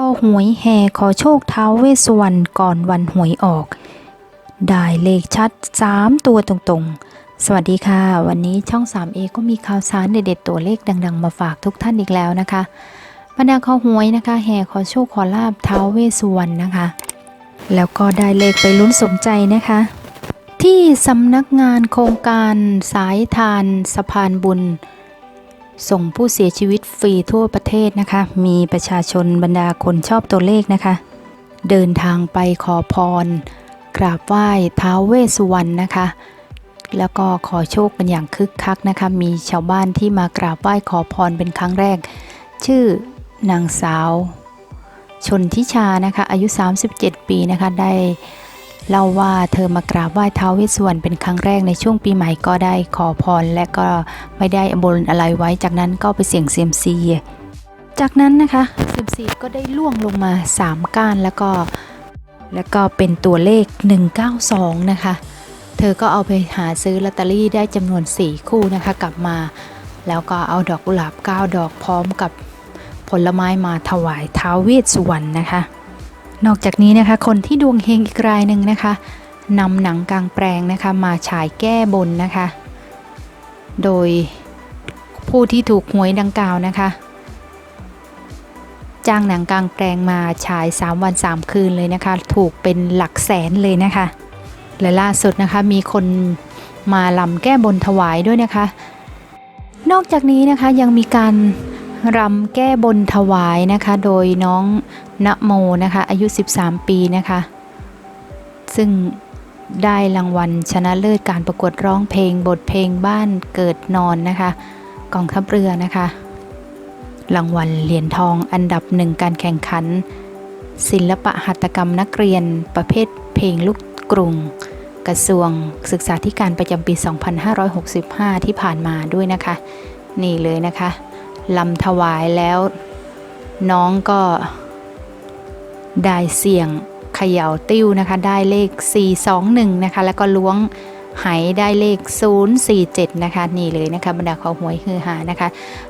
ข้อหวยแห่ขอโชคท้าวเวสวรรณก่อนวันหวยออก ได้เลขชัด 3 ตัวตรงๆ สวัสดีค่ะ วันนี้ช่อง 3A ก็มีข่าวสารเด็ดๆตัวเลขดัง ๆ มาฝากทุกท่านอีกแล้วนะคะบรรดาข้อหวยนะคะ แห่ขอโชคขอลาบท้าวเวสวรรณนะคะ แล้วก็ได้เลขไปลุ้นสมใจนะคะ ที่สำนักงานโครงการสายทานสะพานบุญ ส่งผู้เสียชีวิตฟรีทั่วประเทศนะคะ มีประชาชนบรรดาคนชอบตัวเลขนะคะ เดินทางไปขอพร กราบไหว้ท้าวเวสสุวรรณนะคะ แล้วก็ขอโชคกันอย่างคึกคักนะคะ มีชาวบ้านที่มากราบไหว้ขอพรเป็นครั้งแรก ชื่อนางสาว ชนทิชานะคะ อายุ 37 ปีนะคะ ได้ เล่าว่าเธอมากราบไหว้ท้าวเวสสุวรรณเป็นครั้งแรกในช่วงปีใหม่ก็ได้ขอพร และก็ไม่ได้บนอะไรไว้ จากนั้นก็ไปเสี่ยงเซียมซี จากนั้นนะคะเซียมซีก็ได้ล่วงลงมา 3 ก้านแล้วก็แล้วก็เป็นตัวเลข 192 นะคะ เธอก็เอาไปหาซื้อลอตเตอรี่ได้จำนวน 4 คู่นะคะ กลับมา แล้วก็เอาดอกกุหลาบ 9 ดอกพร้อมกับผลไม้มาถวายท้าวเวสสุวรรณนะคะ นอกจากนี้นะคะคนที่ดวงเฮงอีกรายหนึ่งนะคะนำหนังกลางแปลงนะคะมาฉายแก้บนนะคะ โดยผู้ที่ถูกหวยดังกล่าวนะคะจ้างหนังกลางแปลงมาฉาย 3 วัน 3 คืนเลยนะคะ ถูกเป็นหลักแสนเลยนะคะ และล่าสุดนะคะมีคนมาลำแก้บนถวายด้วยนะคะ นอกจากนี้นะคะยังมีการ รำแก้บนถวายนะคะ โดยน้องณโมนะคะ อายุ 13 ปีนะคะ ซึ่งได้รางวัลชนะเลิศการประกวดร้องเพลงบทเพลงบ้านเกิดนอนนะคะกองทัพเรือนะคะ รางวัลเหรียญทองอันดับหนึ่งการแข่งขัน ศิลปะหัตถกรรมนักเรียนประเภทเพลงลูกกรุง กระทรวงศึกษาธิการประจำปี 2565 ที่ผ่านมาด้วยนะคะ นี่เลยนะคะ ลำถวายแล้ว น้องก็ ได้เสี่ยงเขย่าติ้วนะคะ ได้เลข 421 นะคะ แล้วก็ล้วงไหได้เลข 047 นะคะ นี่เลยนะคะบรรดาขอหวยฮือหานะคะ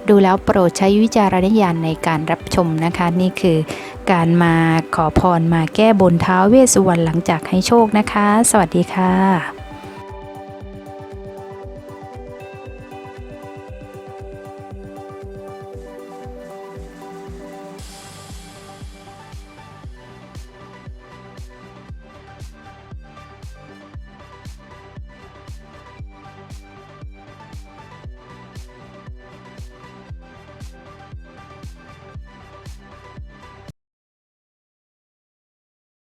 ดูแล้วโปรดใช้วิจารณญาณในการรับชมนะคะ นี่คือการมาขอพรมาแก้บนท้าเวสสุวรรณหลังจากให้โชคนะคะ สวัสดีค่ะ